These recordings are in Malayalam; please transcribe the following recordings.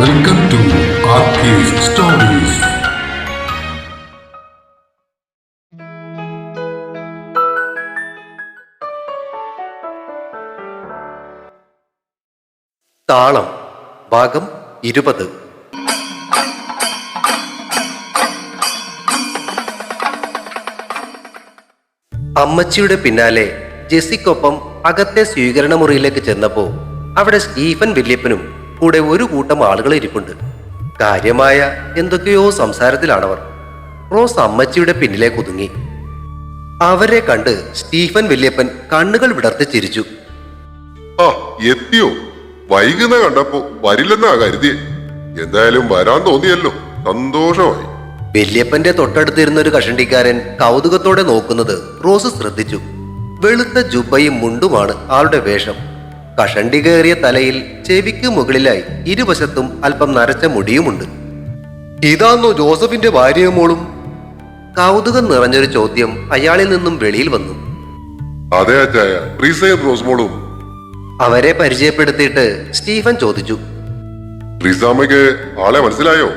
വെൽക്കം ടു സ്റ്റോറീസ് താളം ഭാഗം ഇരുപത്. അമ്മച്ചിയുടെ പിന്നാലെ ജെസ്സിക്കൊപ്പം അകത്തെ സ്വീകരണ മുറിയിലേക്ക് ചെന്നപ്പോ അവിടെ സ്റ്റീഫൻ വല്യപ്പനും കൂടെ ഒരു കൂട്ടം ആളുകൾ ഇരിപ്പുണ്ട്. കാര്യമായ എന്തൊക്കെയോ സംസാരത്തിലാണവർ. റോസ് അമ്മച്ചിയുടെ പിന്നിലേക്ക് ഒതുങ്ങി അവരെ കണ്ട് സ്റ്റീഫൻ വല്യപ്പൻ കണ്ണുകൾ വിടർത്തി ചിരിച്ചു. ആ എത്തിയോ? വൈകുന്ന കണ്ടപ്പോ വരില്ലെന്നാ കരുതിയേ. എന്തായാലും വരാൻ തോന്നിയല്ലോ. സന്തോഷമായി. വല്യപ്പന്റെ തൊട്ടടുത്തിരുന്ന ഒരു കഷണ്ടിക്കാരൻ കൗതുകത്തോടെ നോക്കുന്നത് റോസ് ശ്രദ്ധിച്ചു. വെളുത്ത ജുബയും മുണ്ടുമാണ് ആളുടെ വേഷം. കഷണ്ടി കയറിയ തലയിൽ ചെവിക്ക് മുകളിലായി ഇരുവശത്തും അല്പം നരച്ച മുടിയുമുണ്ട്. ഇതാന്നോ ജോസഫിന്റെ ഭാര്യയും മോളും? കൗതുകം നിറഞ്ഞൊരു ചോദ്യം അയാളിൽ നിന്നും വെളിയിൽ വന്നു. അതെ അച്ചായ റീസയും റോസ്മോളും. അവരെ പരിചയപ്പെടുത്തിയിട്ട് സ്റ്റീഫൻ ചോദിച്ചു. ആളെ മനസ്സിലായോ?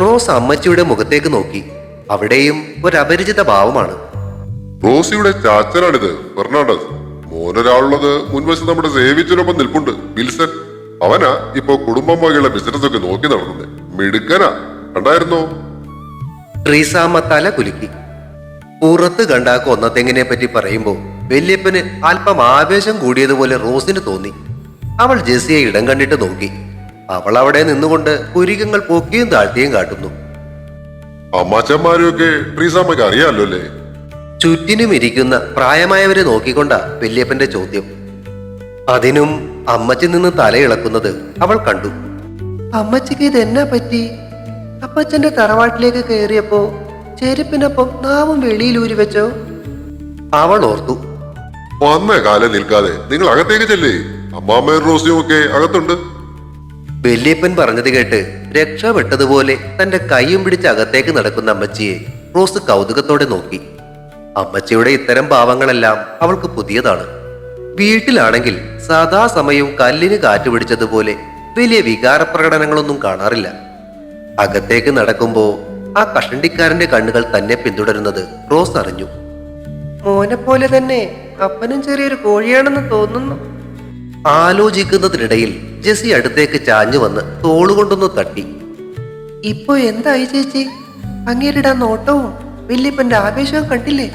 റോസ് അമ്മച്ചിയുടെ മുഖത്തേക്ക് നോക്കി. അവിടെയും ഒരു അപരിചിത ഭാവമാണ്. റോസിയുടെ ചാച്ചനാണിത് ഫെർണാണ്ടസ്. മോനൊരാളുള്ളത് മുൻവശം നമ്മുടെ സേവിച്ചിനൊപ്പം നിൽപ്പുണ്ട്. വിൽസൺ അവനാ ഇപ്പോ കുടുംബം വകയുള്ള ബിസിനസ് ഒക്കെ നോക്കി നടന്നത് മിടുക്കനാ. കണ്ടായിരുന്നോ? റീസാമ്മ തല കുലുക്കി. പുറത്ത് കണ്ട കൊന്നത്തെങ്ങിനെ പറ്റി പറയുമ്പോൾ വല്യപ്പന് അല്പം ആവേശം കൂടിയതുപോലെ റോസിന് തോന്നി. അവൾ ജെസ്സിയെ ഇടം കണ്ടിട്ട് നോക്കി. അവൾ അവിടെ നിന്നുകൊണ്ട് പുരികങ്ങൾ പൊക്കിയും താഴ്ത്തിയും കാട്ടുന്നു. അമ്മാച്ചന്മാരെയൊക്കെ റീസാമ്മക്ക് അറിയാലോ അല്ലേ? ചുറ്റിനും ഇരിക്കുന്ന പ്രായമായവരെ നോക്കിക്കൊണ്ട വല്യപ്പന്റെ ചോദ്യം. അതിനും അമ്മച്ചി നിന്ന് തലയിളക്കുന്നത് അവൾ കണ്ടു. അമ്മച്ചിക്ക് ഇതെന്നാ പറ്റി? അപ്പച്ചന്റെ തറവാട്ടിലേക്ക് കയറിയപ്പോ ചെരുപ്പിനൊപ്പം നാവും വെളിയിൽ ഊരി വെച്ചോ? അവൾ ഓർത്തു. വന്ന കാലം നിൽക്കാതെ. നിങ്ങൾ അകത്തേക്ക് ചെല്ലേ? അമ്മാമ്മയും റോസിയും ഒക്കെ അകത്തുണ്ട്. വല്യപ്പൻ പറഞ്ഞത് കേട്ട് രക്ഷപ്പെട്ടതുപോലെ തന്റെ കൈയും പിടിച്ച് അകത്തേക്ക് നടക്കുന്ന അമ്മച്ചിയെ റോസ് കൗതുകത്തോടെ നോക്കി. അമ്മച്ചിയുടെ ഇത്തരം ഭാവങ്ങളെല്ലാം അവൾക്ക് പുതിയതാണ്. വീട്ടിലാണെങ്കിൽ സദാസമയവും കല്ലിന് കാറ്റ് പിടിച്ചതുപോലെ വലിയ വികാര പ്രകടനങ്ങളൊന്നും കാണാറില്ല. അകത്തേക്ക് നടക്കുമ്പോ ആ കഷണ്ടിക്കാരന്റെ കണ്ണുകൾ തന്നെ പിന്തുടരുന്നത് റോസ് അറിഞ്ഞു. മോനെ പോലെ തന്നെ അപ്പനും ചെറിയൊരു കോഴിയാണെന്ന് തോന്നുന്നു. ആലോചിക്കുന്നതിനിടയിൽ ജെസി അടുത്തേക്ക് ചാഞ്ഞു വന്ന് തോളുകൊണ്ടൊന്ന് തട്ടി. ഇപ്പൊ എന്തായി ചേച്ചി? അങ്ങേരിടാ നോട്ടവും വല്യപ്പന്റെ ആവേശവും കണ്ടില്ലേ?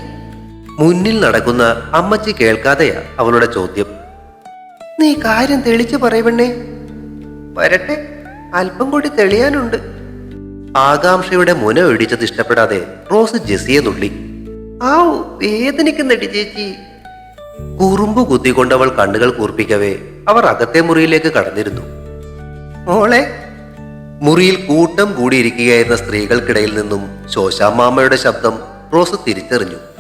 മുന്നിൽ നടക്കുന്ന അമ്മച്ചി കേൾക്കാതെയാ അവളുടെ ചോദ്യം. നീ കാര്യം തെളിച്ചു പറയുവണ്ണേ വരട്ടെ. അല്പം കൂടി തെളിയാനുണ്ട്. ആകാംക്ഷയുടെ മുന ഒഴിച്ചത് ഇഷ്ടപ്പെടാതെ റോസ് ജെസിയെ നുള്ളി ആവു വേദനിക്കുന്നടി ചേച്ചി. കുറുമ്പ് കുത്തിക്കൊണ്ടവൾ കണ്ണുകൾ കൂർപ്പിക്കവേ അവർ അകത്തെ മുറിയിലേക്ക് കടന്നിരുന്നു. മോളെ. മുറിയിൽ കൂട്ടം കൂടിയിരിക്കുകയായിരുന്ന സ്ത്രീകൾക്കിടയിൽ നിന്നും ശോശാമാമയുടെ ശബ്ദം റോസ് തിരിച്ചറിഞ്ഞു.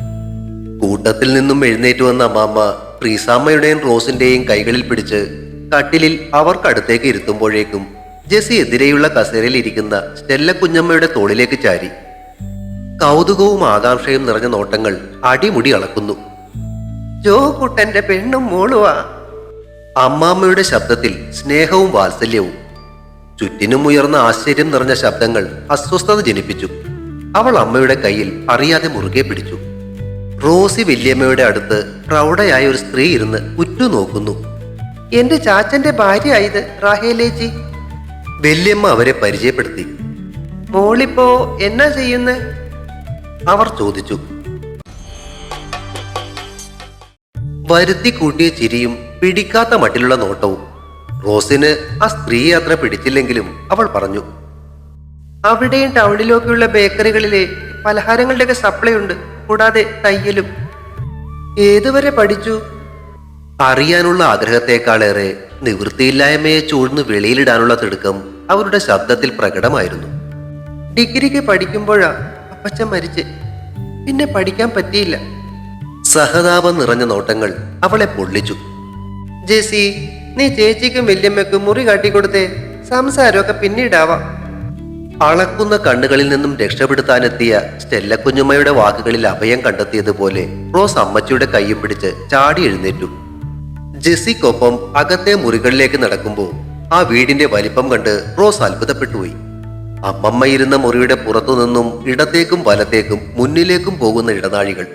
കൂട്ടത്തിൽ നിന്നും എഴുന്നേറ്റ് വന്ന അമ്മാമ്മ പ്രീസാമ്മയുടെയും റോസിന്റെയും കൈകളിൽ പിടിച്ച് കട്ടിലിൽ അവർക്കടുത്തേക്ക് ഇരുത്തുമ്പോഴേക്കും ജെസി എതിരെയുള്ള കസേരയിൽ ഇരിക്കുന്ന സ്റ്റെല്ല കുഞ്ഞമ്മയുടെ തോളിലേക്ക് ചാരി. കൗതുകവും ആകാംക്ഷയും നിറഞ്ഞ നോട്ടങ്ങൾ അടിമുടി അളക്കുന്നു. ജോ കുട്ടന്റെ പെണ്ണും മോളുവാ. അമ്മാമ്മയുടെ ശബ്ദത്തിൽ സ്നേഹവും വാത്സല്യവും. ചുറ്റിനും ഉയർന്ന ആശ്ചര്യം നിറഞ്ഞ ശബ്ദങ്ങൾ അസ്വസ്ഥത ജനിപ്പിച്ചു. അവൾ അമ്മയുടെ കയ്യിൽ അറിയാതെ മുറുകെ പിടിച്ചു. റോസി വല്യമ്മയുടെ അടുത്ത് പ്രൗഢയായ ഒരു സ്ത്രീ ഇരുന്ന് ഉറ്റുനോക്കുന്നു. എന്റെ ചാച്ചന്റെ ഭാര്യയായത് റാഹേലേജി വല്യമ്മ അവരെ പരിചയപ്പെടുത്തി. മോളിപ്പോ എന്നാ ചെയ്യുന്നേ? അവർ ചോദിച്ചു. വരുത്തി കൂട്ടിയ ചിരിയും പിടിക്കാത്ത മട്ടിലുള്ള നോട്ടവും. റോസിന് ആ സ്ത്രീയെ അത്ര പിടിച്ചില്ലെങ്കിലും അവൾ പറഞ്ഞു. അവിടെയും ടൗണിലൊക്കെയുള്ള ബേക്കറികളിലെ പലഹാരങ്ങളുടെയൊക്കെ സപ്ലൈ ഉണ്ട്. കൂടാതെ തയ്യലും. ഏതുവരെ പഠിച്ചു? അറിയാനുള്ള ആഗ്രഹത്തെക്കാളേറെ നിവൃത്തിയില്ലായ്മയെ ചൂഴ്ന്ന് വെളിയിലിടാനുള്ള തിടുക്കം അവരുടെ ശബ്ദത്തിൽ പ്രകടമായിരുന്നു. ഡിഗ്രിക്ക് പഠിക്കുമ്പോഴാ അപ്പച്ച മരിച്ച്. പിന്നെ പഠിക്കാൻ പറ്റിയില്ല. സഹതാപം നിറഞ്ഞ നോട്ടങ്ങൾ അവളെ പൊള്ളിച്ചു. ജെസി നീ ചേച്ചിക്കും വല്യമ്മയ്ക്കും മുറി കാട്ടിക്കൊടുത്തേ. സംസാരമൊക്കെ പിന്നീടാവാം. അളക്കുന്ന കണ്ണുകളിൽ നിന്നും രക്ഷപ്പെടുത്താനെത്തിയ സ്റ്റെല്ല കുഞ്ഞുമ്മയുടെ വാക്കുകളിൽ അഭയം കണ്ടെത്തിയതുപോലെ റോസ് അമ്മച്ചിയുടെ കൈയും പിടിച്ച് ചാടി എഴുന്നേറ്റു. ജെസ്സിക്കൊപ്പം അകത്തെ മുറികളിലേക്ക് നടക്കുമ്പോൾ ആ വീടിന്റെ വലിപ്പം കണ്ട് റോസ് അത്ഭുതപ്പെട്ടുപോയി. അമ്മമ്മ ഇരുന്ന മുറിയുടെ പുറത്തു നിന്നും ഇടത്തേക്കും വലത്തേക്കും മുന്നിലേക്കും പോകുന്ന ഇടനാഴികൾ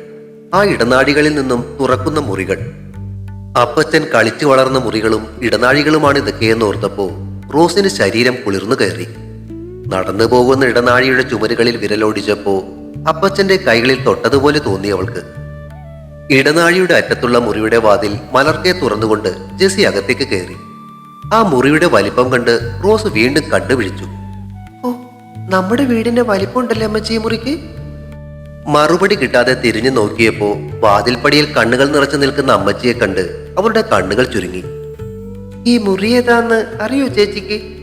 ആ ഇടനാഴികളിൽ നിന്നും തുറക്കുന്ന മുറികൾ. അപ്പച്ചൻ കളിച്ചു വളർന്ന മുറികളും ഇടനാഴികളുമാണ് ഇതൊക്കെയെന്ന് ഓർത്തപ്പോ റോസിന് ശരീരം കുളിർന്നു കയറി. നടന്നു പോകുന്ന ഇടനാഴിയുടെ ചുമരുകളിൽ വിരലോടിച്ചപ്പോ അപ്പച്ചന്റെ കൈകളിൽ തൊട്ടതുപോലെ തോന്നി അവൾക്ക്. ഇടനാഴിയുടെ അറ്റത്തുള്ള മുറിയുടെ വാതിൽ മലർക്കെ തുറന്നുകൊണ്ട് ജെസി അകത്തേക്ക് കയറി. ആ മുറിയുടെ വലിപ്പം കണ്ട് റോസ് വീണ്ടും കണ്ടുപിടിച്ചു ഓ നമ്മുടെ വീടിന്റെ വലിപ്പമുണ്ടല്ലേ അമ്മച്ചി മുറിക്ക്? മറുപടി കിട്ടാതെ തിരിഞ്ഞു നോക്കിയപ്പോ വാതിൽപ്പടിയിൽ കണ്ണുകൾ നിറച്ചു നിൽക്കുന്ന അമ്മച്ചിയെ കണ്ട് അവളുടെ കണ്ണുകൾ ചുരുങ്ങി. ഈ മുറി ഏതാന്ന് അറിയോ ചേച്ചിക്ക്?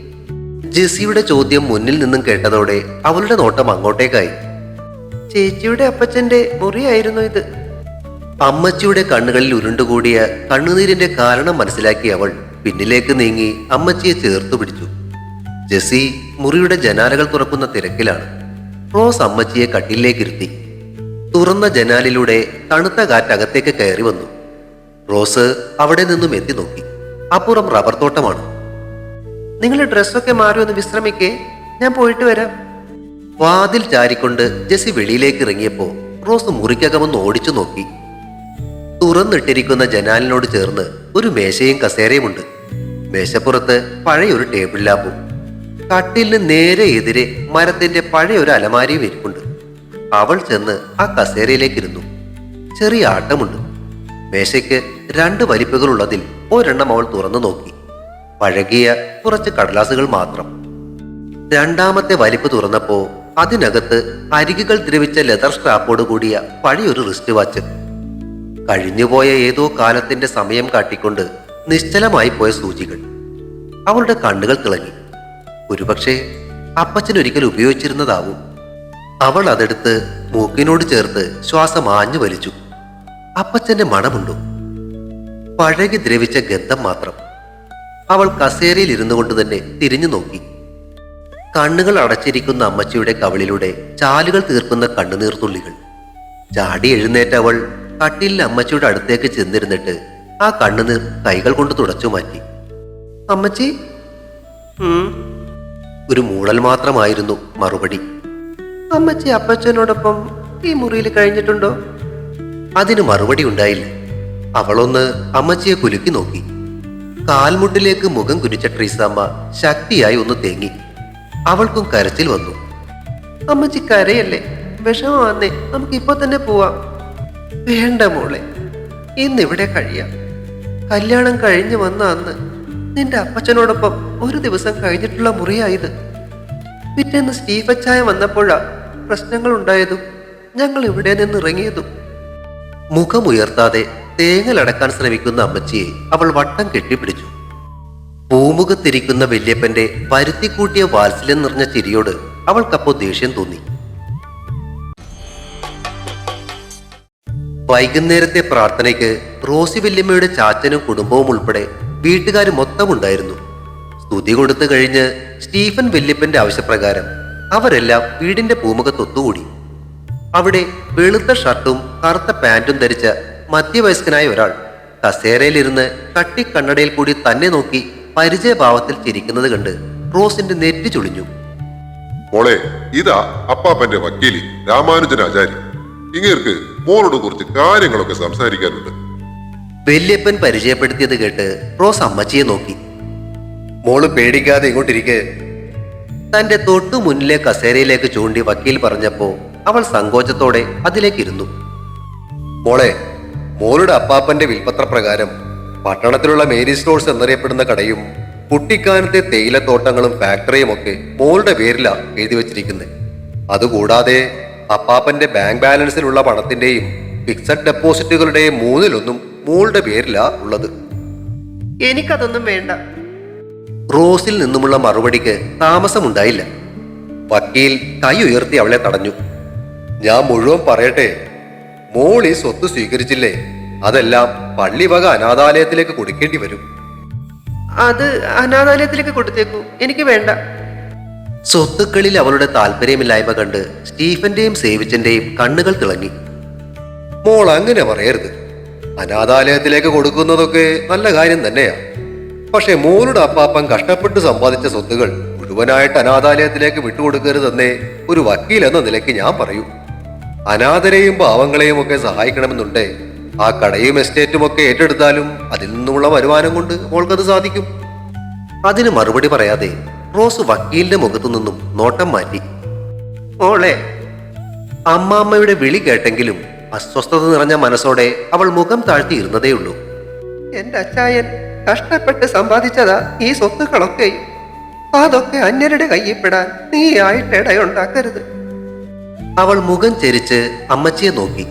ജെസിയുടെ ചോദ്യം മുന്നിൽ നിന്നും കേട്ടതോടെ അവളുടെ നോട്ടം അങ്ങോട്ടേക്കായി. ചേച്ചിയുടെ അപ്പച്ചന്റെ മുറിയായിരുന്നു ഇത്. അമ്മച്ചിയുടെ കണ്ണുകളിൽ ഉരുണ്ടുകൂടിയ കണ്ണുനീരിന്റെ കാരണം മനസ്സിലാക്കി അവൾ പിന്നിലേക്ക് നീങ്ങി അമ്മച്ചിയെ ചേർത്തു പിടിച്ചു. ജെസ്സി മുറിയുടെ ജനാലകൾ തുറക്കുന്ന തിരക്കിലാണ്. റോസ് അമ്മച്ചിയെ കട്ടിലേക്കിരുത്തി തുറന്ന ജനാലിലൂടെ തണുത്ത കാറ്റ് അകത്തേക്ക് കയറി വന്നു. റോസ് അവിടെ നിന്നും എത്തി നോക്കി. അപ്പുറം റബ്ബർ തോട്ടമാണ്. നിങ്ങൾ ഡ്രസ്സൊക്കെ മാറി ഒന്ന് വിശ്രമിക്കേ. ഞാൻ പോയിട്ട് വരാം. വാതിൽ ചാരിക്കൊണ്ട് ജെസ്സി വെളിയിലേക്ക് ഇറങ്ങിയപ്പോ റോസ് മുറിക്കകമൊന്ന് ഓടിച്ചു നോക്കി. തുറന്നിട്ടിരിക്കുന്ന ജനാലിനോട് ചേർന്ന് ഒരു മേശയും കസേരയും ഉണ്ട്. മേശപ്പുറത്ത് പഴയൊരു ടേബിൾ ലാമ്പും കട്ടിലിന് നേരെ എതിരെ മരത്തിന്റെ പഴയ ഒരു അലമാരിയും ഇരിപ്പുണ്ട്. അവൾ ചെന്ന് ആ കസേരയിലേക്ക് ഇരുന്നു ചെറിയ ആട്ടമുണ്ട്. മേശയ്ക്ക് രണ്ട് വലിപ്പുകളുള്ളതിൽ ഒരെണ്ണം അവൾ തുറന്നു നോക്കി. പഴകിയ കുറച്ച് കടലാസുകൾ മാത്രം. രണ്ടാമത്തെ വലിപ്പ് തുറന്നപ്പോ അതിനകത്ത് അരികുകൾ ദ്രവിച്ച ലെതർ സ്ട്രാപ്പോട് കൂടിയ പഴയൊരു റിസ്റ്റ് വാച്ച്. കഴിഞ്ഞുപോയ ഏതോ കാലത്തിന്റെ സമയം കാട്ടിക്കൊണ്ട് നിശ്ചലമായി പോയ സൂചികൾ. അവളുടെ കണ്ണുകൾ തിളങ്ങി. ഒരുപക്ഷെ അപ്പച്ചൻ ഒരിക്കൽ ഉപയോഗിച്ചിരുന്നതാവും. അവൾ അതെടുത്ത് മൂക്കിനോട് ചേർത്ത് ശ്വാസം ആഞ്ഞു വലിച്ചു. അപ്പച്ചന്റെ മണമുണ്ടോ? പഴകി ദ്രവിച്ച ഗന്ധം മാത്രം. അവൾ കസേരയിൽ ഇരുന്നു കൊണ്ട് തന്നെ തിരിഞ്ഞു നോക്കി. കണ്ണുകൾ അടച്ചിരിക്കുന്ന അമ്മച്ചിയുടെ കവളിലൂടെ ചാലുകൾ തീർക്കുന്ന കണ്ണുനീർത്തുള്ളികൾ ചാടി എഴുന്നേറ്റ അവൾ കട്ടിലിൽ അമ്മച്ചിയുടെ അടുത്തേക്ക് ചെന്നിരുന്നിട്ട് ആ കണ്ണുനീർ കൈകൾ കൊണ്ട് തുടച്ചു മാറ്റി. അമ്മച്ചി? ഒരു മൂളൽ മാത്രമായിരുന്നു മറുപടി. അമ്മച്ചി അപ്പച്ചനോടൊപ്പം ഈ മുറിയിൽ കഴിഞ്ഞിട്ടുണ്ടോ? അതിന് മറുപടി ഉണ്ടായില്ല. അവളൊന്ന് അമ്മച്ചിയെ കുലുക്കി നോക്കി. കാൽമുട്ടിലേക്ക് മുഖം കുനിച്ച ട്രീസാമ്മ ശക്തിയായി ഒന്ന് തേങ്ങി. അവൾക്കും കരച്ചിൽ വന്നു. അമ്മച്ചി കരയല്ലേ? വിഷമമാന്നേ. നമുക്ക് ഇപ്പൊ തന്നെ പോവാം. വേണ്ട മോളെ. ഇന്നിവിടെ കഴിയാം. കല്യാണം കഴിഞ്ഞു വന്ന അന്ന് നിന്റെ അപ്പച്ചനോടൊപ്പം ഒരു ദിവസം കഴിഞ്ഞിട്ടുള്ള മുറിയായത്. പിറ്റേന്ന് സ്റ്റീഫച്ചായ വന്നപ്പോഴാ പ്രശ്നങ്ങൾ ഉണ്ടായതും ഞങ്ങൾ ഇവിടെ നിന്ന് ഇറങ്ങിയതും മുഖമുയർത്താതെ തേങ്ങലടക്കാൻ ശ്രമിക്കുന്ന അമ്മച്ചിയെ അവൾ വട്ടം കെട്ടിപ്പിടിച്ചു. പൂമുഖത്തിരിക്കുന്ന വല്യപ്പന്റെ പരുത്തിക്കൂട്ടിയ വാത്സല്യം നിറഞ്ഞ ചിരിയോട് അവൾക്കപ്പോ ദേഷ്യം തോന്നി. വൈകുന്നേരത്തെ പ്രാർത്ഥനയ്ക്ക് റോസി വല്യമ്മയുടെ ചാച്ചനും കുടുംബവും ഉൾപ്പെടെ വീട്ടുകാർ മൊത്തമുണ്ടായിരുന്നു. സ്തുതി കൊടുത്തു കഴിഞ്ഞ് സ്റ്റീഫൻ വല്യപ്പന്റെ ആവശ്യപ്രകാരം അവരെല്ലാം വീടിന്റെ പൂമുഖത്തൊത്തുകൂടി. അവിടെ വെളുത്ത ഷർട്ടും കറുത്ത പാന്റും ധരിച്ച മധ്യവയസ്കനായ ഒരാൾ കസേരയിലിരുന്ന് കട്ടിക്കണ്ണടയിൽ കൂടി തന്നെ നോക്കി പരിചയഭാവത്തിൽ ചിരിക്കുന്നത് കണ്ട് റോസിന്റെ നെറ്റി ചുളിഞ്ഞു. മോളെ ഇതാ അപ്പാപ്പന്റെ വക്കീലി രാമാനുജൻ ആചാരി. ഇങ്ങേർക്ക് മോളോട് കുറച്ച് കാര്യങ്ങളൊക്കെ സംസാരിക്കാനുണ്ട്. വല്യപ്പൻ പരിചയപ്പെടുത്തിയത് കേട്ട് റോസ് അമ്മച്ചിയെ നോക്കി. മോൾ പേടിക്കാതെ ഇങ്ങോട്ടിരിക്കെ. തന്റെ തൊട്ടു മുന്നിലെ കസേരയിലേക്ക് ചൂണ്ടി വക്കീൽ പറഞ്ഞപ്പോ അവൾ സങ്കോചത്തോടെ അതിലേക്കിരുന്നു. മോളെ മോളുടെ അപ്പാപ്പന്റെ വിൽപ്പത്രപ്രകാരം പട്ടണത്തിലുള്ള മേരി സ്റ്റോഴ്സ് എന്നറിയപ്പെടുന്ന കടയും കുട്ടിക്കാനത്തെ തേയിലത്തോട്ടങ്ങളും ഫാക്ടറിയും ഒക്കെ മോളുടെ പേരിലാ എഴുതി വച്ചിരിക്കുന്നത് അതുകൂടാതെ അപ്പാപ്പന്റെ ബാങ്ക് ബാലൻസിലുള്ള പണത്തിന്റെയും ഫിക്സഡ് ഡെപ്പോസിറ്റുകളുടെയും മൂന്നിലൊന്നും മോളുടെ പേരിലാ ഉള്ളത്. എനിക്കതൊന്നും വേണ്ട. റോസിൽ നിന്നുമുള്ള മറുപടിക്ക് താമസമുണ്ടായില്ല. വക്കീൽ കൈ ഉയർത്തി അവളെ തടഞ്ഞു. ഞാൻ മുഴുവൻ പറയട്ടെ മോൾ ഈ സ്വത്ത് സ്വീകരിച്ചില്ലേ? അതെല്ലാം പള്ളിവക അനാഥാലയത്തിലേക്ക് കൊടുക്കേണ്ടി വരും. അത് അനാഥാലയത്തിലേക്ക് കൊടുത്തേക്കൂ. എനിക്ക് വേണ്ട. സ്വത്തുക്കളിൽ അവളുടെ താല്പര്യമില്ലായ്മ കണ്ട് സ്റ്റീഫന്റെയും സേവിച്ചന്റെയും കണ്ണുകൾ തിളങ്ങി. മോൾ അങ്ങനെ പറയരുത്. അനാഥാലയത്തിലേക്ക് കൊടുക്കുന്നതൊക്കെ നല്ല കാര്യം തന്നെയാ. പക്ഷെ മോളുടെ അപ്പാപ്പൻ കഷ്ടപ്പെട്ട് സമ്പാദിച്ച സ്വത്തുകൾ മുഴുവനായിട്ട് അനാഥാലയത്തിലേക്ക് വിട്ടുകൊടുക്കരുതെന്നേ ഒരു വക്കീൽ എന്ന നിലയ്ക്ക് ഞാൻ പറയൂ. അനാഥരെയും പാവങ്ങളെയും ഒക്കെ സഹായിക്കണമെന്നുണ്ടേ ആ കടയും എസ്റ്റേറ്റും ഒക്കെ ഏറ്റെടുത്താലും അതിൽ നിന്നുമുള്ള വരുമാനം കൊണ്ട് മോൾക്കത് സാധിക്കും. അതിന് മറുപടി പറയാതെ റോസ് വക്കീലിന്റെ മുഖത്തു നിന്നും നോട്ടം മാറ്റി. ഓളെ അമ്മാമ്മയുടെ വിളി കേട്ടെങ്കിലും അസ്വസ്ഥത നിറഞ്ഞ മനസ്സോടെ അവൾ മുഖം താഴ്ത്തിയിരുന്നതേയുള്ളൂ എന്റെ അച്ചായൻ കഷ്ടപ്പെട്ട് സമ്പാദിച്ചതാ ഈ സ്വത്തുക്കളൊക്കെ. അതൊക്കെ അന്യരുടെ കയ്യിൽപ്പെടാൻ നീ ആയിട്ട് ഇടയുണ്ടാക്കരുത്. അവൾ മുഖം ചെരിച്ച് അമ്മച്ചിയെ നോക്കി.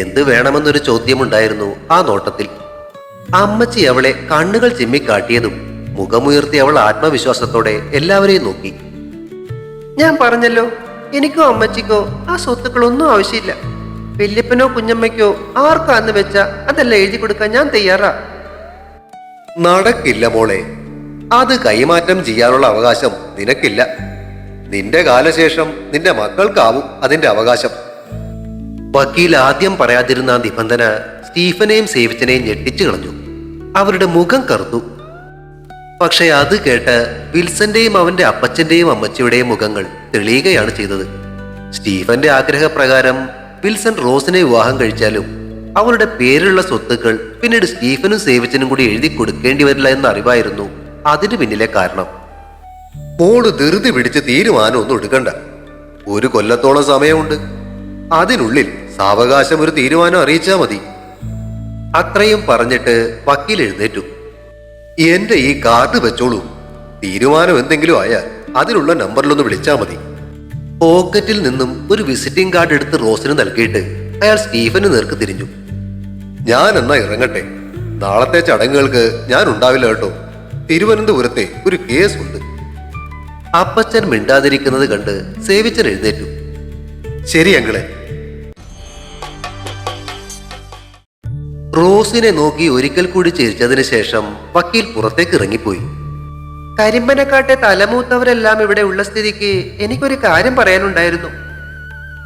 എന്ത് വേണമെന്നൊരു ചോദ്യമുണ്ടായിരുന്നു ആ നോട്ടത്തിൽ. അമ്മച്ചി അവളെ കണ്ണുകൾ ചിമ്മിക്കാട്ടിയതും മുഖമുയർത്തി അവൾ ആത്മവിശ്വാസത്തോടെ എല്ലാവരെയും നോക്കി. ഞാൻ പറഞ്ഞല്ലോ എനിക്കോ അമ്മച്ചിക്കോ ആ സ്വത്തുക്കളൊന്നും ആവശ്യമില്ല. വല്യപ്പനോ കുഞ്ഞമ്മയ്ക്കോ ആർക്കാന്ന് വെച്ചാ അതല്ല എഴുതി കൊടുക്കാൻ ഞാൻ തയ്യാറാ. നടക്കില്ല മോളെ. അത് കൈമാറ്റം ചെയ്യാനുള്ള അവകാശം നിനക്കില്ല. നിന്റെ കാലശേഷം നിന്റെ മക്കൾക്കാവും അതിന്റെ അവകാശം. വക്കീൽ ആദ്യം പറയാതിരുന്ന നിബന്ധന സ്റ്റീഫനെയും സേവിച്ചനെയും ഞെട്ടിച്ചു കളഞ്ഞു. അവരുടെ മുഖം കറുത്തു. പക്ഷേ അത് കേട്ട് വിൽസന്റെയും അവന്റെ അപ്പച്ചന്റെയും അമ്മച്ചിയുടെയും മുഖങ്ങൾ തെളിയുകയാണ് ചെയ്തത്. സ്റ്റീഫന്റെ ആഗ്രഹപ്രകാരം വിൽസൺ റോസിനെ വിവാഹം കഴിച്ചാലും അവരുടെ പേരിലുള്ള സ്വത്തുക്കൾ പിന്നീട് സ്റ്റീഫനും സേവിച്ചനും കൂടി എഴുതി കൊടുക്കേണ്ടി വരില്ല എന്ന അറിവായിരുന്നു അതിന് പിന്നിലെ കാരണം. മോൾ ധൃതി പിടിച്ച് തീരുമാനമൊന്നും എടുക്കണ്ട. ഒരു കൊല്ലത്തോളം സമയമുണ്ട്. അതിനുള്ളിൽ സാവകാശം ഒരു തീരുമാനം അറിയിച്ചാ മതി. അത്രയും പറഞ്ഞിട്ട് വക്കീൽ എഴുന്നേറ്റു. എന്റെ ഈ കാർഡ് വെച്ചോളൂ. തീരുമാനം എന്തെങ്കിലും ആയാൽ അതിനുള്ള നമ്പറിലൊന്ന് വിളിച്ചാ മതി. പോക്കറ്റിൽ നിന്നും ഒരു വിസിറ്റിംഗ് കാർഡ് എടുത്ത് റോസിന് നൽകിയിട്ട് അയാൾ സ്റ്റീഫന് നേർക്ക് തിരിഞ്ഞു. ഞാൻ എന്നാ ഇറങ്ങട്ടെ? നാളത്തെ ചടങ്ങുകൾക്ക് ഞാൻ ഉണ്ടാവില്ല കേട്ടോ. തിരുവനന്തപുരത്തെ ഒരു കേസ് ഉണ്ട്. അപ്പച്ചൻ മിണ്ടാതിരിക്കുന്നത് കണ്ട് സേവിച്ചൻ എഴുന്നേറ്റു. ശരി അങ്കിളെ. റോസിനെ നോക്കി ഒരിക്കൽ കൂടി ചിരിച്ചതിന് ശേഷം വക്കീൽ പുറത്തേക്ക് ഇറങ്ങിപ്പോയി. കരിമ്പനക്കാട്ടെ തലമൂത്തവരെല്ലാം ഇവിടെ ഉള്ള സ്ഥിതിക്ക് എനിക്കൊരു കാര്യം പറയാനുണ്ടായിരുന്നു.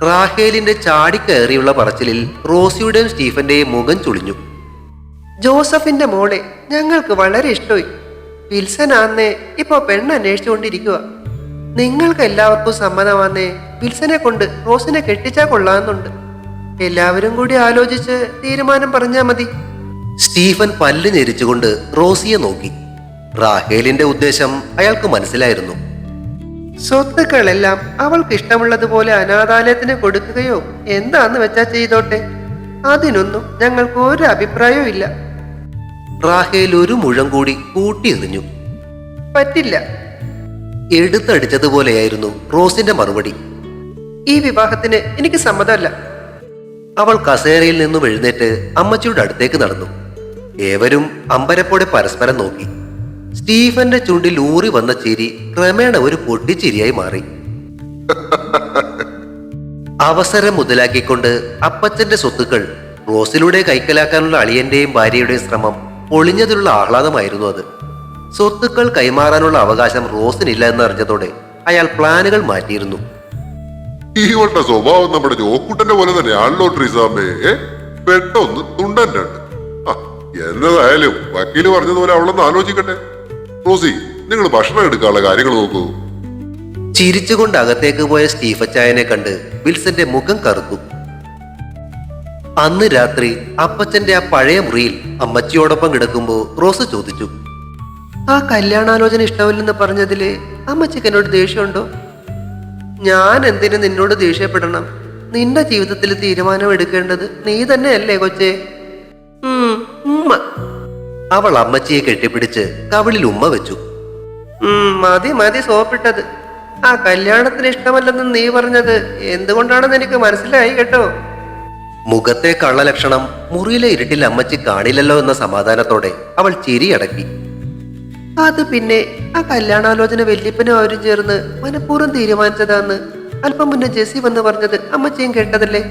റാഹേലിന്റെ ചാടിക്കയറിയുള്ള പറച്ചിലിൽ റോസിയുടെയും സ്റ്റീഫന്റെയും മുഖം ചുളിഞ്ഞു. ജോസഫിന്റെ മോളെ ഞങ്ങൾക്ക് വളരെ ഇഷ്ടമായി. വിൽസൻ ആന്നേ ഇപ്പൊ പെണ്ണ് അന്വേഷിച്ചുകൊണ്ടിരിക്കുക നിങ്ങൾക്ക് എല്ലാവർക്കും സമ്മതമാന്നേ. വിൽസനെ കൊണ്ട് റോസിനെ കെട്ടിച്ചാ കൊള്ളാമെന്നുണ്ട്. എല്ലാവരും കൂടി ആലോചിച്ച് തീരുമാനം പറഞ്ഞാ മതി. സ്റ്റീഫൻ പല്ല് ഞെരിച്ചുകൊണ്ട് റോസിയെ നോക്കി. റാഹേലിന്റെ ഉദ്ദേശം അയാൾക്ക് മനസ്സിലായിരുന്നു. സ്വത്തുക്കളെല്ലാം അവൾക്ക് ഇഷ്ടമുള്ളതുപോലെ അനാഥാലയത്തിന് കൊടുക്കുകയോ എന്താന്ന് വെച്ചാ ചെയ്തോട്ടെ. അതിനൊന്നും ഞങ്ങൾക്ക് ഒരു അഭിപ്രായവും ഇല്ല. റാഹേൽ ഒരു മുഴം കൂടി കൂട്ടിയെറിഞ്ഞു പറ്റില്ല. എടുത്തടിച്ചതുപോലെയായിരുന്നു റോസിന്റെ മറുപടി. ഈ വിവാഹത്തിന് എനിക്ക് സമ്മതമല്ല. അവൾ കസേരയിൽ നിന്നും എഴുന്നേറ്റ് അമ്മച്ചിയുടെ അടുത്തേക്ക് നടന്നു. ഏവരും അമ്പരപ്പോടെ പരസ്പരം നോക്കി. സ്റ്റീഫന്റെ ചുണ്ടിൽ ഊറി വന്ന ചിരി ക്രമേണ ഒരു പൊട്ടിച്ചിരിയായി മാറി. അവസരം മുതലാക്കിക്കൊണ്ട് അപ്പച്ചന്റെ സ്വത്തുക്കൾ റോസിലൂടെ കൈക്കലാക്കാനുള്ള അളിയന്റെയും ഭാര്യയുടെയും ശ്രമം പൊളിഞ്ഞതിലുള്ള ആഹ്ലാദമായിരുന്നു അത്. സ്വത്തുക്കൾ കൈമാറാനുള്ള അവകാശം റോസിനില്ല എന്നറിഞ്ഞതോടെ അയാൾ പ്ലാനുകൾ മാറ്റിയിരുന്നു. ഇവളുടെ സ്വഭാവം നമ്മുടെ ജോക്കുട്ടന്റെ പോലെ തന്നെയാണല്ലോ ട്രീസാമേ ഏ? പെട്ടൊന്ന് തുണ്ടൻ രണ്ട്. എന്നതായാലും വക്കീൽ പറഞ്ഞതുപോലെ അവളൊന്ന് ആലോചിക്കട്ടെ. റോസി നിങ്ങൾ ഭക്ഷണം എടുക്കാനുള്ള കാര്യങ്ങൾ നോക്കൂ. ചിരിച്ചുകൊണ്ട് അകത്തേക്ക് പോയ സ്റ്റീഫച്ചായനെ കണ്ട് വിൽസന്റെ മുഖം കറുത്തു. അന്ന് രാത്രി അപ്പച്ചന്റെ ആ പഴയ മുറിയിൽ അമ്മച്ചിയോടൊപ്പം കിടക്കുമ്പോൾ റോസ് ചോദിച്ചു ആ കല്യാണാലോചന ഇഷ്ടമില്ലെന്ന് പറഞ്ഞതിൽ അമ്മച്ചിക്ക് എന്നോട് ദേഷ്യമുണ്ടോ? ഞാൻ എന്തിനു നിന്നോട് ദേഷ്യപ്പെടണം? നിന്റെ ജീവിതത്തിൽ തീരുമാനം എടുക്കേണ്ടത് നീ തന്നെയല്ലേ കൊച്ചേ? ഉമ്മ. അവൾ അമ്മച്ചിയെ കെട്ടിപ്പിടിച്ച് കവിളിൽ ഉമ്മ വെച്ചു. മതി മതി സോപ്പിട്ടത്. ആ കല്യാണത്തിന് ഇഷ്ടമല്ലെന്ന് നീ പറഞ്ഞത് എന്തുകൊണ്ടാണെന്ന് എനിക്ക് മനസ്സിലായി കേട്ടോ? മുഖത്തെ കള്ളലക്ഷണം മുറിയിലെ ഇരുട്ടിൽ അമ്മച്ചി കാണില്ലല്ലോ എന്ന സമാധാനത്തോടെ അവൾ ചിരിയടക്കി. അത് പിന്നെ ആ കല്യാണാലോചന വല്യപ്പനും അവരും ചേർന്ന് മനഃപൂർവം തീരുമാനിച്ചതാന്ന് അല്പം മുന്നേ ജെസ്സി വന്ന് പറഞ്ഞത് അമ്മച്ചിയും കേട്ടതല്ലേ?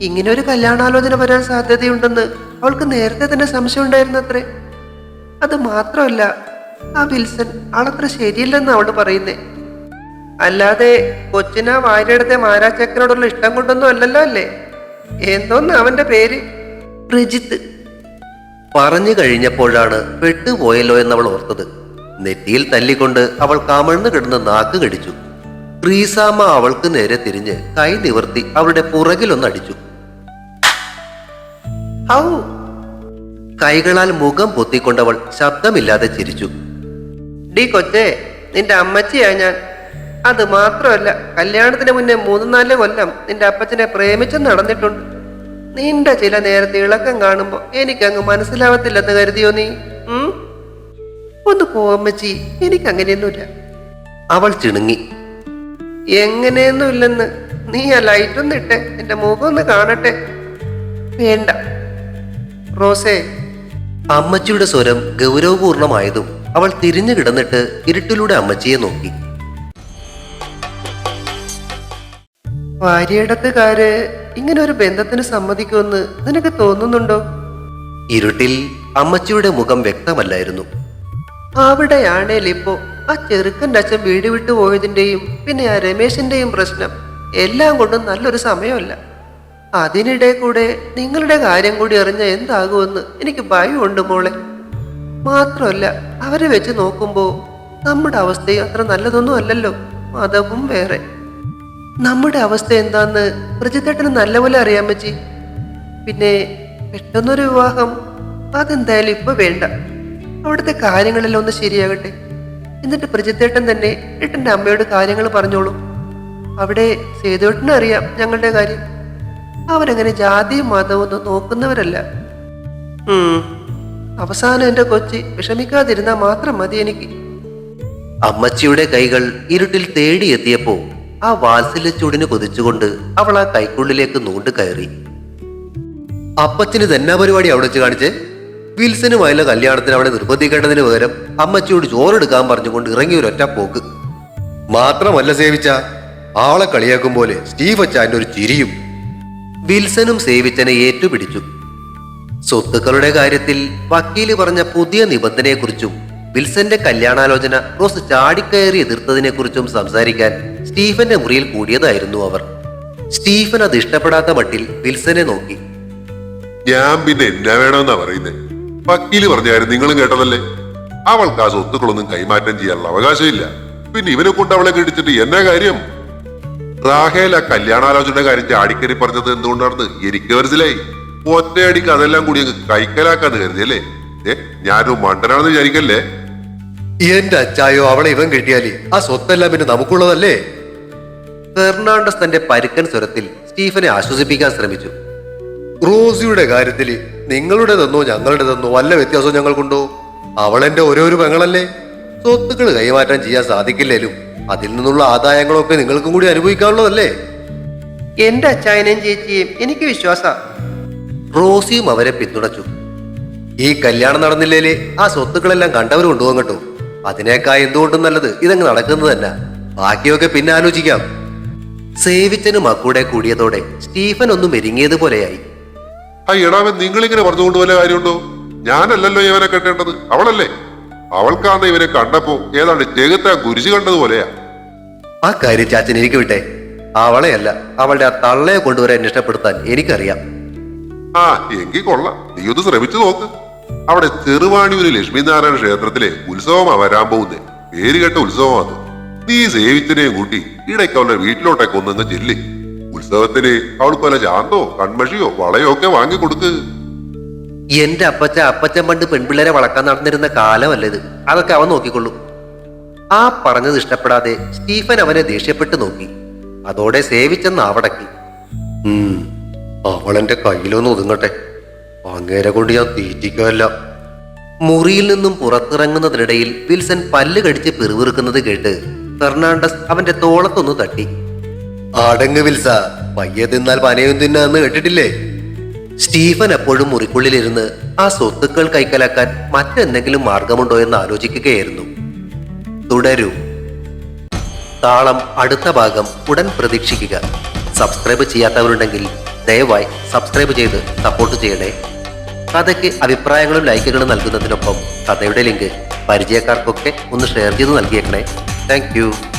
ഇങ്ങനെ ഒരു കല്യാണാലോചന വരാൻ സാധ്യതയുണ്ടെന്ന് അവൾക്ക് നേരത്തെ തന്നെ സംശയം ഉണ്ടായിരുന്നത്രേ അത് മാത്രമല്ല ആ വിൽസൻ ആളത്ര ശരിയല്ലെന്ന് അവൾ പറയുന്നേ. അല്ലാതെ കൊച്ചിനാ വാര്യടത്തെ മാരാച്ചക്കനോടുള്ള ഇഷ്ടം കൊണ്ടൊന്നും അല്ലല്ലോ അല്ലേ? എന്തോന്ന് അവന്റെ പേര്? പ്രജിത്ത് പറഞ്ഞു കഴിഞ്ഞപ്പോഴാണ് പെട്ടുപോയല്ലോ എന്നവൾ ഓർത്തത്. നെറ്റിയിൽ തല്ലിക്കൊണ്ട് അവൾ കമഴ്ന്നു കിടന്ന് നാക്ക് കടിച്ചു. റീസാമ്മ അവൾക്ക് നേരെ തിരിഞ്ഞ് കൈ നിവർത്തി അവളുടെ പുറകിലൊന്നടിച്ചു കൈകളാൽ മുഖം പൊത്തിക്കൊണ്ടവൾ ശബ്ദമില്ലാതെ ചിരിച്ചു. ഡി കൊച്ചേ നിന്റെ അമ്മച്ചിയാ ഞാൻ. അത് മാത്രമല്ല കല്യാണത്തിന് മുന്നേ മൂന്ന് നാല് കൊല്ലം നിന്റെ അപ്പച്ചനെ പ്രേമിച്ചു നടന്നിട്ടുണ്ട്. നിന്റെ ചില നേരത്തെ ഇളക്കം കാണുമ്പോ എനിക്കങ്ങ് മനസ്സിലാവത്തില്ലെന്ന് കരുതിയോ നീ? ഉം? ഒന്ന് പോവമ്മച്ചി എനിക്ക് അങ്ങനെയൊന്നുമില്ല അവൾ ചിണുങ്ങി. എങ്ങനെയൊന്നുമില്ലെന്ന് നീ ആ ലൈറ്റ് ഒന്ന് ഇട്ടെ. എന്റെ മുഖം ഒന്ന് കാണട്ടെ. വേണ്ട. റോസേ. അമ്മച്ചിയുടെ സ്വരം ഗൗരവപൂർണമായതും അവൾ തിരിഞ്ഞു കിടന്നിട്ട് ഇരുട്ടിലൂടെ അമ്മച്ചിയെ നോക്കി. ഭാര്യയിടത്തുകാര് ഇങ്ങനെ ഒരു ബന്ധത്തിന് സമ്മതിക്കുമെന്ന് നിനക്ക് തോന്നുന്നുണ്ടോ? ഇരുട്ടിൽ അമ്മച്ചിയുടെ മുഖം വ്യക്തമല്ലായിരുന്നു. അവിടെയാണേൽ ഇപ്പോ ആ ചെറുക്കന്റെ അച്ഛൻ വീട് വിട്ടു പോയതിന്റെയും പിന്നെ ആ രമേശിന്റെയും പ്രശ്നം എല്ലാം കൊണ്ടും നല്ലൊരു സമയമല്ല. അതിനിടെ കൂടെ നിങ്ങളുടെ കാര്യം കൂടി അറിഞ്ഞ എന്താകുമെന്ന് എനിക്ക് ഭയമുണ്ട് മോളെ. മാത്രമല്ല അവരെ വെച്ച് നോക്കുമ്പോൾ നമ്മുടെ അവസ്ഥയും അത്ര നല്ലതൊന്നും അല്ലല്ലോ. മതവും വേറെ. നമ്മുടെ അവസ്ഥ എന്താന്ന് പ്രജിത്തേട്ടന് നല്ലപോലെ അറിയാൻ പറ്റി പിന്നെ പെട്ടെന്നൊരു വിവാഹം അതെന്തായാലും ഇപ്പൊ വേണ്ട. അവിടുത്തെ കാര്യങ്ങളെല്ലാം ഒന്ന് ശരിയാകട്ടെ. എന്നിട്ട് പ്രജിത്തേട്ടൻ തന്നെ ഏട്ടന്റെ അമ്മയോട് കാര്യങ്ങൾ പറഞ്ഞോളൂ. അവിടെ സേതുവേട്ടനും അറിയാം ഞങ്ങളുടെ കാര്യം. അവരങ്ങനെ ജാതിയും മതവും ഒന്നും നോക്കുന്നവരല്ല. അവസാനം എന്റെ കൊച്ചി വിഷമിക്കാതിരുന്നാൽ മാത്രം മതി എനിക്ക്. അമ്മച്ചിയുടെ കൈകൾ ഇരുട്ടിൽ തേടിയെത്തിയപ്പോ ആ വാത്സല്യ ചൂടിന് കൊതിച്ചുകൊണ്ട് അവൾ ആ കൈക്കുള്ളിലേക്ക് നൂണ്ട് കയറി. അപ്പച്ചന് തന്നെ പരിപാടി അവിടെ വെച്ച് കാണിച്ച്? വിൽസനുമായുള്ള കല്യാണത്തിന് അവളെ നിർബന്ധിക്കേണ്ടതിന് പകരം അമ്മച്ചിയോട് ചോറെടുക്കാൻ പറഞ്ഞുകൊണ്ട് ഇറങ്ങിയ ഒരൊറ്റ പോക്ക് മാത്രമല്ല സേവിച്ച ആളെ കളിയാക്കും പോലെ സ്റ്റീഫ് അച്ചാന്റെ ഒരു ചിരിയും. വിൽസനും സേവിച്ചനെ ഏറ്റുപിടിച്ചു. സ്വത്തുക്കളുടെ കാര്യത്തിൽ വക്കീൽ പറഞ്ഞ പുതിയ നിബന്ധനയെക്കുറിച്ചും വിൽസന്റെ കല്യാണാലോചന റോസ് ചാടിക്കയറി എതിർത്തതിനെക്കുറിച്ചും സംസാരിക്കാൻ സ്റ്റീഫന്റെ മുറിയിൽ കൂടിയതായിരുന്നു അവർ. സ്റ്റീഫൻ അത് ഇഷ്ടപ്പെടാത്ത മട്ടിൽ വിൽസനെ നോക്കി. ഞാൻ പിന്നെ എന്നാ വേണമെന്നാ പറയുന്നേ? വക്കീൽ പറഞ്ഞായിരുന്നു നിങ്ങളും കേട്ടതല്ലേ? അവൾക്ക് ആ സ്വത്തുക്കളൊന്നും കൈമാറ്റം ചെയ്യാനുള്ള അവകാശമില്ല. പിന്നെ ഇവനെ കൊണ്ട് അവളെ കിടിച്ചിട്ട് എന്നാ കാര്യം? റാഹേൽ ആ കല്യാണാലോചനയുടെ കാര്യം ചാടിക്കരി പറഞ്ഞത് എന്തുകൊണ്ടാണെന്ന് എനിക്ക് മനസ്സിലായി. ഒറ്റയടിക്ക് അതെല്ലാം കൂടി അങ്ങ് കൈക്കലാക്കാന്ന് കരുതിയല്ലേ ഏ ഞാനൊരു മണ്ടനാണെന്ന് വിചാരിക്കല്ലേ? എന്റെ അച്ചായോ അവളെ ഇവൻ കിട്ടിയാലേ? ആ സ്വത്തെല്ലാം പിന്നെ നമുക്കുള്ളതല്ലേ? ഫെർണാണ്ടസ് തന്റെ പരുക്കൻ സ്വരത്തിൽ സ്റ്റീഫനെ ആശ്വസിപ്പിക്കാൻ ശ്രമിച്ചു. റോസിയുടെ കാര്യത്തിൽ നിങ്ങളുടേതെന്നോ ഞങ്ങളുടേതെന്നോ വല്ല വ്യത്യാസവും ഞങ്ങൾക്കുണ്ടോ? അവളെന്റെ ഓരോരു പെങ്ങളല്ലേ? സ്വത്തുക്കൾ കൈമാറ്റം ചെയ്യാൻ സാധിക്കില്ലേലും അതിൽ നിന്നുള്ള ആദായങ്ങളൊക്കെ നിങ്ങൾക്കും കൂടി അനുഭവിക്കാനുള്ളതല്ലേ? എന്റെ അച്ചായനെയും ചേച്ചിയും എനിക്ക് വിശ്വാസം. റോസിയും അവരെ പിന്തുണച്ചു. ഈ കല്യാണം നടന്നില്ലേലേ ആ സ്വത്തുക്കളെല്ലാം കണ്ടവർ കൊണ്ടുപോകും കേട്ടോ അതിനേക്കാൾ എന്തുകൊണ്ടും നല്ലത് ഇതങ്ങ് നടക്കുന്നതല്ല തന്നെ. ബാക്കിയൊക്കെ പിന്നെ ആലോചിക്കാം. സേവിച്ചനും അക്കൂടെ കൂടിയതോടെ സ്റ്റീഫൻ ഒന്നും മെരുങ്ങിയതുപോലെയായി നിങ്ങൾ നിങ്ങളിങ്ങനെ പറഞ്ഞുകൊണ്ട് വല്ല കാര്യമുണ്ടോ? ഞാനല്ലല്ലോ ഇവനെ കെട്ടേണ്ടത്. അവളല്ലേ? അവൾക്കാണ് ഇവനെ കണ്ടപ്പോ ഏതാണ്ട് ചെകുത്താൻ ഗുരുജി കണ്ടതുപോലെയാ ആ കാര്യം ചാച്ചൻ എനിക്ക് വിട്ടെ. അവളെയല്ല അവളുടെ ആ തള്ളയെ കൊണ്ടുവരാൻ ഇഷ്ടപ്പെടുത്താൻ എനിക്കറിയാം. ആ എങ്കിൽ കൊള്ളാം. നീ ഒന്ന് ശ്രമിച്ചു നോക്ക്. അവിടെ ചെറുവാണിയൂര് ലക്ഷ്മീനാരായണ ക്ഷേത്രത്തിലെ ഉത്സവമാ വരാൻ പോകുന്നേ. പേര് കേട്ട ഉത്സവമാണ് നീ സേവിച്ചനെയും കൂട്ടി ഇടയ്ക്ക് അവളുടെ വീട്ടിലോട്ടൊക്കെ ഒന്നങ്ങ് ചെല്ലി. ഉത്സവത്തിന് അവൾക്ക് വല്ല ചാന്തോ കൺമഷിയോ വളയോ ഒക്കെ വാങ്ങി കൊടുക്ക്. എന്റെ അപ്പച്ച അപ്പച്ചൻ പണ്ട് പെൺപിള്ളേരെ വളക്കാൻ നടന്നിരുന്ന കാലമല്ലത് അതൊക്കെ അവൻ നോക്കിക്കൊള്ളു. ആ പറഞ്ഞത് ഇഷ്ടപ്പെടാതെ സ്റ്റീഫൻ അവനെ ദേഷ്യപ്പെട്ട് നോക്കി. അതോടെ സേവിച്ചെന്ന് ആവടക്കി. അവളെന്റെ കയ്യിലൊന്ന് ഒതുങ്ങട്ടെ. അങ്ങേരെ കൊണ്ട് ഞാൻ തീറ്റിക്കല്ല മുറിയിൽ നിന്നും പുറത്തിറങ്ങുന്നതിനിടയിൽ വിൽസൺ പല്ല് കടിച്ച് പിറുവിറുക്കുന്നത് കേട്ട് ഫെർണാണ്ടസ് അവന്റെ തോളത്തൊന്ന് തട്ടി. അടങ്ങ് വിൽസ? പയ്യെ തിന്നാൽ പനയും തിന്നാന്ന് കേട്ടിട്ടില്ലേ? സ്റ്റീഫൻ എപ്പോഴും മുറിക്കുള്ളിലിരുന്ന് ആ സ്വത്തുക്കൾ കൈക്കലാക്കാൻ മറ്റെന്തെങ്കിലും മാർഗമുണ്ടോ എന്ന് ആലോചിക്കുകയായിരുന്നു. തുടരൂ. താളം അടുത്ത ഭാഗം ഉടൻ പ്രതീക്ഷിക്കുക. സബ്സ്ക്രൈബ് ചെയ്യാത്തവരുണ്ടെങ്കിൽ ദയവായി സബ്സ്ക്രൈബ് ചെയ്ത് സപ്പോർട്ട് ചെയ്യണേ. കഥയ്ക്ക് അഭിപ്രായങ്ങളും ലൈക്കുകളും നൽകുന്നതിനൊപ്പം കഥയുടെ ലിങ്ക് പരിചയക്കാർക്കൊക്കെ ഒന്ന് ഷെയർ ചെയ്ത് നൽകിയേക്കണേ. Thank you.